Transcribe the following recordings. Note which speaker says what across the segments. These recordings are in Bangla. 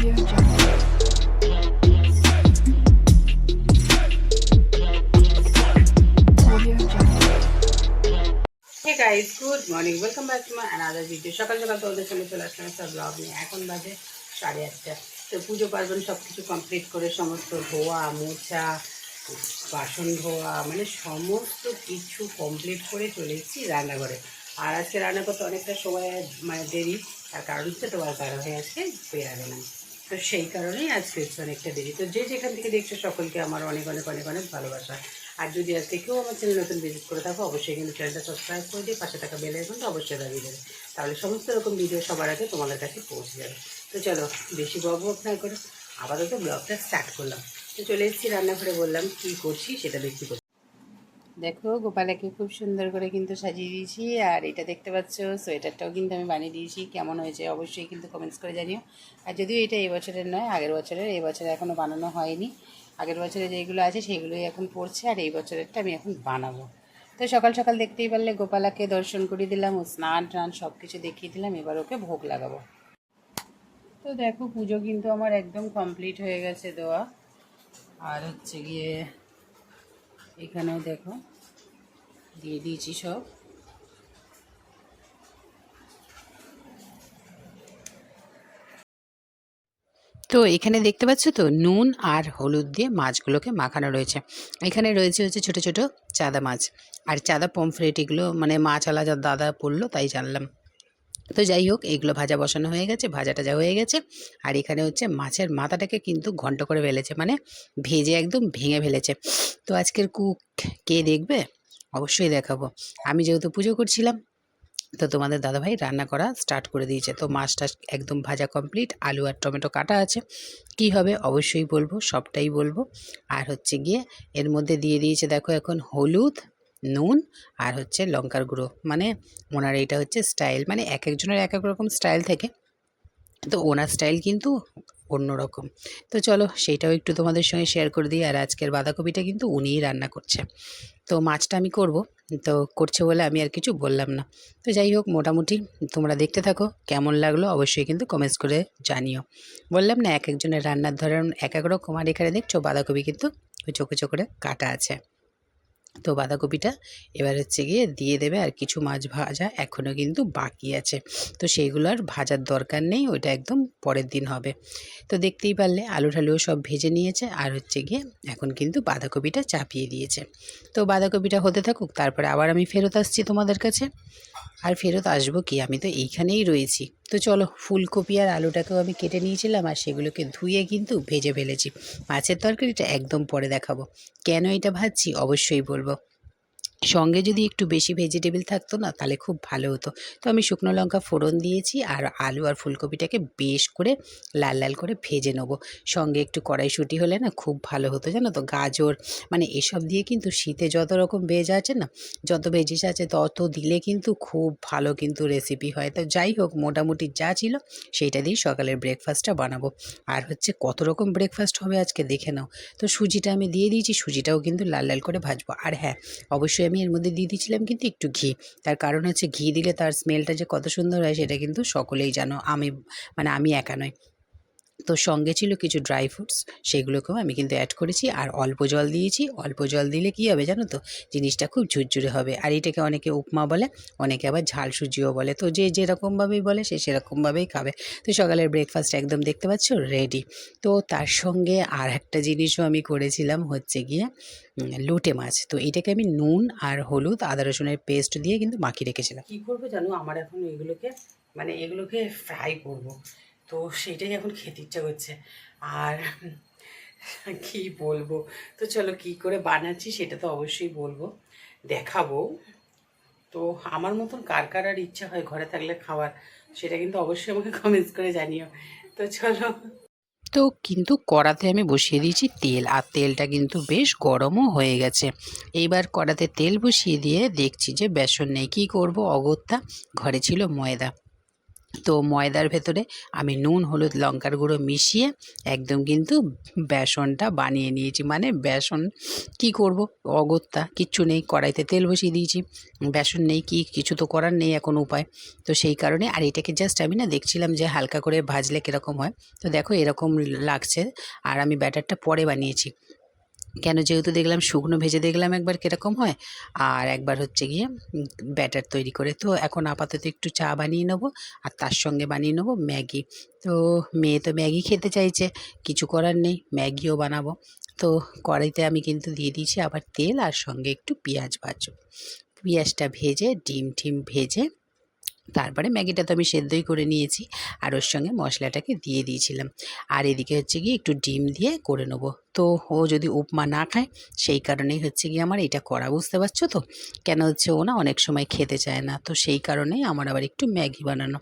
Speaker 1: Guys good morning welcome back to my another video সকাল সকাল তোমাদের সঙ্গে চলে আসলাম একটা ব্লগ নিয়ে। এখন বাজে সাড়ে আটটা। তো পুজো পার্বণ সব কিছু কমপ্লিট করে সমস্ত ধোয়া, মোছা, বাসন ধোয়া মানে সমস্ত কিছু কমপ্লিট করে চলে এসেছি রান্নাঘরে। আর আজকে রান্না করতে অনেকটা সময় মানে দেরি। তার কারণ হচ্ছে তোমার কারণ হয়ে আজকে বেরাবে না। তো সেই কারণেই আজকে অনেকটা দেরি। তো যে যেখান থেকে দেখছ সকলকে আমার অনেক অনেক অনেক অনেক ভালোবাসা। আর যদি আজকে কেউ আমার চ্যানেল নতুন ভিজিট করে থাকো, অবশ্যই কিন্তু চ্যানেলটা সাবস্ক্রাইব করে দিয়ে পাশে থাকা বেল আইকনটা অবশ্যই লাগিয়ে দেবে। তাহলে সমস্ত রকম ভিডিও সবার আগে তোমাদের কাছে পৌঁছে যাবে। তো চলো, বেশি বক বক না করে আপাতত ব্লগটা স্টার্ট করলাম। তো চলে এসেছি রান্নাঘরে, বললাম কী করছি সেটা দেখতে করছি দেখো, গোপালাকে খুব সুন্দর করে কিন্তু সাজিয়ে দিয়েছি। আর এটা দেখতে পাচ্ছ, সোয়েটারটাও কিন্তু আমি বানিয়ে দিয়েছি। কেমন হয়েছে অবশ্যই কিন্তু কমেন্টস করে জানিও। আর যদিও এটা এই বছরের নয়, আগের বছরের এই বছরে এখনও বানানো হয়নি। আগের বছরে যেগুলো আছে সেগুলোই এখন পড়ছে, আর এই বছরেরটা আমি এখন বানাবো। তো সকাল সকাল দেখতেই পারলে গোপালাকে দর্শন করিয়ে দিলাম ও স্নান টান সব কিছু দেখিয়ে দিলাম, এবার ওকে ভোগ লাগাবো। তো দেখো, পুজো কিন্তু আমার একদম কমপ্লিট হয়ে গেছে দেওয়া। আর হচ্ছে গিয়ে এখানেও দেখো, দিয়ে দিয়েছি সব। তো এখানে দেখতে পাচ্ছ তো, নুন আর হলুদ দিয়ে মাছগুলোকে মাখানো রয়েছে। এখানে রয়েছে হচ্ছে ছোট ছোট চাদা মাছ। আর চাদা পমফ্রেট এগুলো মানে মাছ আলা দাদা পড়ল, তাই জানলাম। তো যাই হোক, এগুলো ভাজা বসানো হয়ে গেছে, ভাজা টাজা হয়ে গেছে। আর এখানে হচ্ছে মাছের মাথাটাকে কিন্তু ঘন্ট করে ফেলেছে মানে ভেজে একদম ভেঙে ফেলেছে। তো আজকের কুক কে দেখবে? অবশ্যই দেখাবো। আমি যেহেতু পুজো করছিলাম, তো তোমাদের দাদাভাই রান্না করা স্টার্ট করে দিয়েছে। তো মাছটা একদম ভাজা কমপ্লিট আলু আর টমেটো কাটা আছে। কি হবে অবশ্যই বলব, সবটাই বলব। আর হচ্ছে গিয়ে এর মধ্যে দিয়ে দিয়েছে, দেখো এখন হলুদ নুন আর হচ্ছে লঙ্কার গুঁড়ো। মানে ওনার এটা হচ্ছে স্টাইল মানে এক একজনের এক এক রকম স্টাইল থেকে। তো ওনার স্টাইল কিন্তু অন্যরকম। তো চলো সেইটাও একটু তোমাদের সঙ্গে শেয়ার করে দিই আর আজকের বাঁধাকপিটা কিন্তু উনিই রান্না করছে। তো মাছটা আমি করব। তো করছে বলে আমি আর কিছু বললাম না। তো যাই হোক, মোটামুটি তোমরা দেখতে থাকো, কেমন লাগল অবশ্যই কিন্তু কমেন্টস করে জানিও। বললাম না এক একজনের রান্নার ধরন এক এক রকম। আর এখানে দেখছ বাঁধাকপি কিন্তু চোখে চোখে কাটা আছে। তো বাঁধাকপিটা এবার হচ্ছে গিয়ে দিয়ে দেবে আর কিছু মাছ ভাজা এখনও কিন্তু বাকি আছে। তো সেইগুলো আর ভাজার দরকার নেই, ওইটা একদম পরের দিন হবে। তো দেখতেই পারলে আলু ঠালুও সব ভেজে নিয়েছে আর হচ্ছে গিয়ে এখন কিন্তু বাঁধাকপিটা চাপিয়ে দিয়েছে। তো বাঁধাকপিটা হতে থাকুক, তারপরে আবার আমি ফেরত আসছি তোমাদের কাছে। আর ফেরত আসব কি? আমি তো এইখানেই রয়েছি। তো চলো, ফুলকপি আর আলুটাকেও আমি কেটে নিয়েছিলাম আর সেগুলোকে ধুয়ে কিন্তু ভেজে ফেলেছি। মাছের তরকারিটা একদম পরে দেখাবো। কেন এটা ভাজছি অবশ্যই বলব। সঙ্গে যদি একটু বেশি ভেজিটেবল থাকতো না, তাহলে খুব ভালো হতো। তো আমি শুকনো লঙ্কা ফোড়ন দিয়েছি আর আলু আর ফুলকপিটাকে বেশ করে লাল লাল করে ভেজে নেব। সঙ্গে একটু কড়াইশুঁটি হলে না খুব ভালো হতো, জানো তো? গাজর মানে এসব দিয়ে কিন্তু শীতে যত রকম ভেজ আছে না, যত ভেজিস আছে তত দিলে কিন্তু খুব ভালো কিন্তু রেসিপি হয়। তো যাই হোক, মোটামুটি যা ছিল সেইটা দিয়ে সকালের ব্রেকফাস্টটা বানাবো। আর হচ্ছে কত রকম ব্রেকফাস্ট হবে আজকে দেখে নাও। তো সুজিটা আমি দিয়ে দিয়েছি, সুজিটাও কিন্তু লাল লাল করে ভাজবো। আর হ্যাঁ অবশ্যই আমি এর মধ্যে দিয়ে দিয়েছিলাম কিন্তু একটু ঘি। তার কারণ হচ্ছে ঘি দিলে তার স্মেলটা যে কত সুন্দর হয় সেটা কিন্তু সকলেই জানো। আমি মানে আমি একা নয় তো সঙ্গে ছিল কিছু ড্রাই ফ্রুটস সেগুলোকেও আমি কিন্তু অ্যাড করেছি আর অল্প জল দিয়েছি। অল্প জল দিলে কি হবে জানো তো? জিনিসটা খুব ঝুরঝুরে হবে। আর এটাকে অনেকে উপমা বলে, অনেকে আবার ঝাল সুজিও বলে। তো যে যেরকমভাবেই বলে, সে সেরকমভাবেই খাবে। তো সকালের ব্রেকফাস্ট একদম দেখতে পাচ্ছ? রেডি তো তার সঙ্গে আর একটা জিনিসও আমি করেছিলাম হচ্ছে গিয়ে লোটে মাছ। তো এটাকে আমি নুন আর হলুদ, আদা রসুনের পেস্ট দিয়ে কিন্তু মাখিয়ে রেখেছিলাম। কী করব জানো? আমার এখন এগুলোকে মানে এগুলোকে ফ্রাই করব। তো সেটাই এখন খেতে ইচ্ছা করছে। আর কি বলব? তো চলো কি করে বানাচ্ছি সেটা তো অবশ্যই বলব। দেখাবো। তো আমার মতন কার কার আর ইচ্ছা হয় ঘরে থাকলে খাওয়ার, সেটা কিন্তু অবশ্যই আমাকে কমেন্টস করে জানিও। তো চলো। তো কিন্তু কড়াতে আমি বসিয়ে দিয়েছি তেল, আর তেলটা কিন্তু বেশ গরমও হয়ে গেছে। এইবার কড়াতে তেল বসিয়ে দিয়ে দেখছি যে বেসন নেই, কী করব? অগত্যা ঘরে ছিল ময়দা। তো ময়দার ভেতরে আমি নুন, হলুদ, লঙ্কার গুঁড়ো মিশিয়ে একদম কিন্তু বেসনটা বানিয়ে নিয়েছি। মানে বেসন কি করব? অগত্যা কিচ্ছু নেই। কড়াইতে তেল বসিয়ে দিয়েছি। বেসন নেই কি? কিছু তো করার নেই এখন উপায়। তো সেই কারণে আর এটাকে জাস্ট আমি না দেখছিলাম যে হালকা করে ভাজলে কীরকম হয়। তো দেখো এরকম লাগছে। আর আমি ব্যাটারটা পরে বানিয়েছি। কেন যেহেতু দেখলাম শুকনো ভেজে দেখলাম একবার কীরকম হয়, আর একবার হচ্ছে গিয়ে ব্যাটার তৈরি করে। তো এখন আপাতত একটু চা বানিয়ে নেব, আর তার সঙ্গে বানিয়ে নেব ম্যাগি। তো মেয়ে তো ম্যাগি খেতে চাইছে, কিছু করার নেই, ম্যাগিও বানাবো। তো কড়াইতে আমি কিন্তু দিয়ে দিয়েছি আবার তেল, আর সঙ্গে একটু পেঁয়াজ ভাজবো। পেঁয়াজটা ভেজে, ডিম টিম ভেজে তারপরে ম্যাগিটা তো আমি সেদ্ধই করে নিয়েছি আর ওর সঙ্গে মশলাটাকে দিয়ে দিয়েছিলাম। আর এদিকে হচ্ছে গিয়ে একটু ডিম দিয়ে করে নেব। তো ও যদি উপমা না খায়, সেই কারণেই হচ্ছে গিয়ে আমার এটা করা বুঝতে পারছ তো? কেন হচ্ছে ও না অনেক সময় খেতে চায় না, তো সেই কারণেই আমার আবার একটু ম্যাগি বানানো।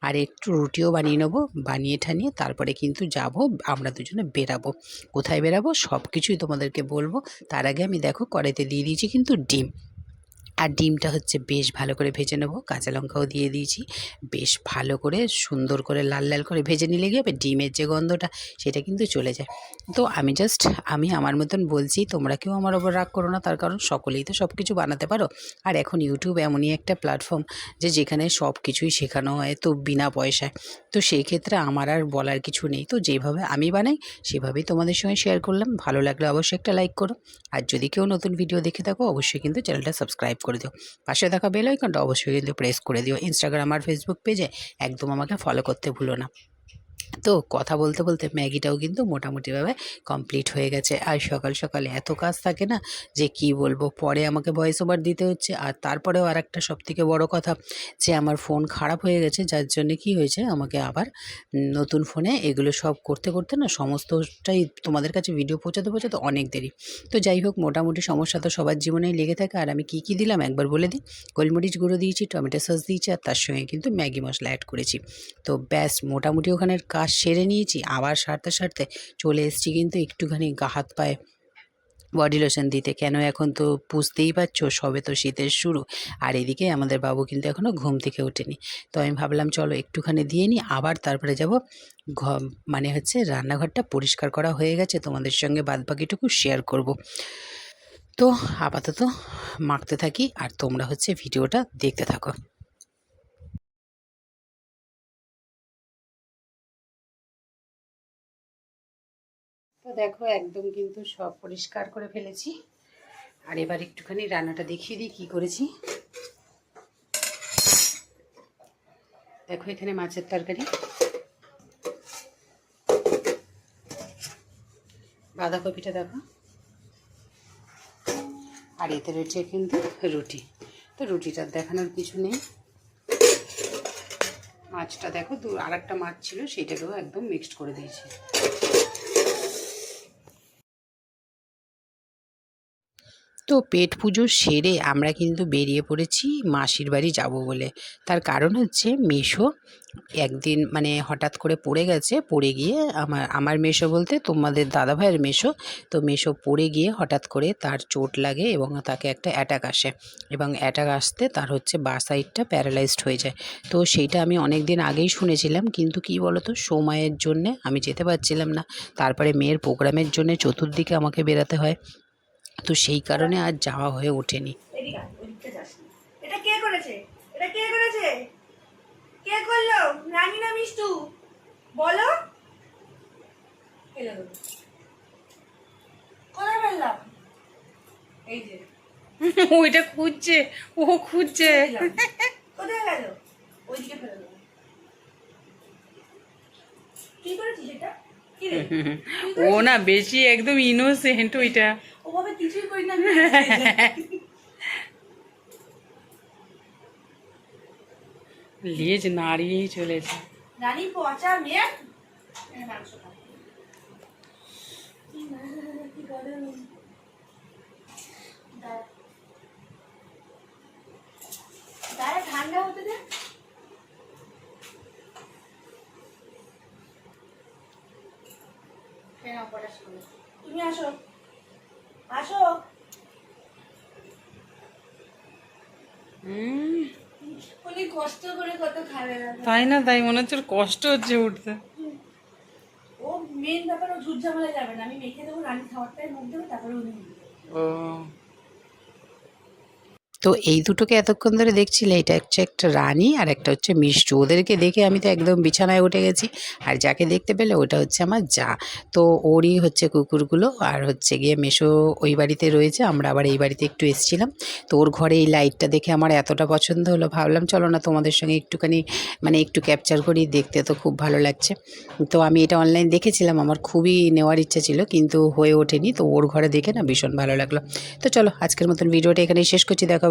Speaker 1: আর একটু রুটিও বানিয়ে নেব, বানিয়ে ঠানিয়ে তারপরে কিন্তু যাব, আমরা দুজনে বেরাবো। কোথায় বেরাবো সব কিছুই তোমাদেরকে বলব। তার আগে আমি দেখো কড়াইতে দিয়ে দিয়েছি কিন্তু ডিম। আর ডিমটা হচ্ছে বেশ ভালো করে ভেজে নেব। কাঁচা লঙ্কাও দিয়ে দিয়েছি। বেশ ভালো করে সুন্দর করে লাল লাল করে ভেজে নিলে গিয়ে ডিমের যে গন্ধটা, সেটা কিন্তু চলে যায়। তো আমি জাস্ট আমি আমার মতন বলছি, তোমরা কেউ আমার ওপর রাগ করো না, তার কারণ সকলেই তো সব কিছু বানাতে পারো। আর এখন ইউটিউব এমনই একটা প্ল্যাটফর্ম যে যেখানে সব কিছুই শেখানো হয় তো বিনা পয়সায়। তো সেই ক্ষেত্রে আমার আর বলার কিছু নেই। তো যেভাবে আমি বানাই, সেভাবেই তোমাদের সঙ্গে শেয়ার করলাম। ভালো লাগলে অবশ্যই একটা লাইক করো। আর যদি কেউ নতুন ভিডিও দেখে থাকো, অবশ্যই কিন্তু চ্যানেলটা সাবস্ক্রাইব করে দিও। পাশে থাকা বেল আইকনটা অবশ্যই কিন্তু প্রেস করে দিও। ইনস্টাগ্রাম আর ফেসবুক পেজে একদম আমাকে ফলো করতে ভুলো না। তো কথা বলতে বলতে ম্যাগিটাও কিন্তু মোটামুটিভাবে কমপ্লিট হয়ে গেছে। আর সকাল সকাল এত কাজ থাকে না যে কি বলব? পরে আমাকে ভয়েস ওভার দিতে হচ্ছে। আর তারপরেও আর একটা সবথেকে বড় কথা যে আমার ফোন খারাপ হয়ে গেছে, যার জন্য কি হয়েছে? আমাকে আবার নতুন ফোনে এগুলো সব করতে করতে না সমস্তটাই তোমাদের কাছে ভিডিও পৌঁছাতে পৌঁছাতে অনেক দেরি। তো যাই হোক, মোটামুটি সমস্যা তো সবার জীবনেই লেগে থাকে। আর আমি কি কি দিলাম? একবার বলে দিই। গোলমরিচ গুঁড়ো দিয়েছি, টমেটো সস দিয়েছি, আর তার সঙ্গে কিন্তু ম্যাগি মশলা অ্যাড করেছি। তো ব্যাস, মোটামুটি ওখানের কাজ সেরে নিয়েছি, আবার সারতে সারতে চলে এসেছি কিন্তু একটুখানি গা হাত পায়ে বডি লোশন দিতে। কেন এখন তো বুঝতেই পারছ, সবে তো শীতের শুরু। আর এদিকে আমাদের বাবু কিন্তু এখনও ঘুম থেকে ওঠেনি। তো আমি ভাবলাম, চলো একটুখানি দিয়ে নিই, আবার তারপরে যাব ঘ মানে হচ্ছে রান্নাঘরটা পরিষ্কার করা হয়ে গেছে। তোমাদের সঙ্গে বাদবাকিটুকু শেয়ার করব। তো আপাতত মাখতে থাকি, আর তোমরা হচ্ছে ভিডিওটা দেখতে থাকো। তো দেখো, একদম কিন্তু সব পরিষ্কার করে ফেলেছি। আর এবার একটুখানি রান্নাটা দেখিয়ে দিই কী করেছি। দেখো, এখানে মাছের তরকারি। বাঁধাকপিটা দেখো। আর এতে রয়েছে কিন্তু রুটি। তো রুটিটার দেখানোর কিছু নেই। মাছটা দেখো, দু আর একটা মাছ ছিল, সেইটাকেও একদম মিক্সড করে দিয়েছি। তো পেট পুজো সেরে আমরা কিন্তু বেরিয়ে পড়েছি মাসির বাড়ি যাব বলে। তার কারণ হচ্ছে মেশো একদিন মানে হঠাৎ করে পড়ে গেছে, পড়ে গিয়ে আমার আমার মেশো বলতে তোমাদের দাদা ভাইয়ের মেশো। তো মেশো পড়ে গিয়ে হঠাৎ করে তার চোট লাগে এবং তাকে একটা অ্যাটাক আসে এবং অ্যাটাক আসতে তার হচ্ছে বা সাইডটা প্যারালাইজড হয়ে যায়। তো সেইটা আমি অনেক দিন আগেই শুনেছিলাম কিন্তু কি বলতো সময়ের জন্যে আমি যেতে পারছিলাম না। তারপরে মেয়ের প্রোগ্রামের জন্যে চতুর্দিকে আমাকে বেরাতে হয়। তো সেই কারণে আর যাওয়া হয়ে ওঠেনি।
Speaker 2: এদিকে আয়, ওদিকটা যাস না। এটা কে করেছে? এটা কে করেছে? কে করল? রানী না মিষ্টু? বলো। কোথায় ফেললাম এই যে।
Speaker 1: ওইটা খুঁজছে ও খুঁজছে।
Speaker 2: কোথায় গেল? ওইদিকে ফেলে দেবো
Speaker 1: ও না বেশি একদম ইনোসেন্ট ওইটা।
Speaker 2: ওভাবে কিছুই করি না
Speaker 1: লেজ নাড়িয়েই চলেছে।
Speaker 2: রানী পচা মেয়ে। মাংস ঠান্ডা হতে দে? তুমি আসো
Speaker 1: হুম
Speaker 2: অনেক কষ্ট করে কত খাবে না
Speaker 1: তাই না তাই মনে হচ্ছে কষ্ট হচ্ছে উঠতে।
Speaker 2: ও মেন ব্যাপার ও ঝুট ঝামেলা যাবে না। আমি মেখে দেবো রানী খাবারটাই মুখ দেবো তারপরে উনি
Speaker 1: ও। তো এই দুটোকে এতক্ষণ ধরে দেখছিলে, এটা হচ্ছে একটা রানী আর একটা হচ্ছে মিষ্টু। ওদেরকে দেখে আমি তো একদম বিছানায় উঠে গেছি। আর যাকে দেখতে পেলে ওটা হচ্ছে আমার যা। তো ওরই হচ্ছে কুকুরগুলো আর হচ্ছে গিয়ে মেশো ওই বাড়িতে রয়েছে, আমরা আবার এই বাড়িতে একটু এসেছিলাম। তো ওর ঘরে এই লাইটটা দেখে আমার এতটা পছন্দ হলো, ভাবলাম চলো না তোমাদের সঙ্গে একটুখানি মানে একটু ক্যাপচার করি, দেখতে তো খুব ভালো লাগছে। তো আমি এটা অনলাইন দেখেছিলাম, আমার খুবই নেওয়ার ইচ্ছা ছিল, কিন্তু হয়ে ওঠেনি। তো ওর ঘরে দেখে না ভীষণ ভালো লাগল। তো চলো, আজকের মতন ভিডিওটা এখানেই শেষ করছি, দেখা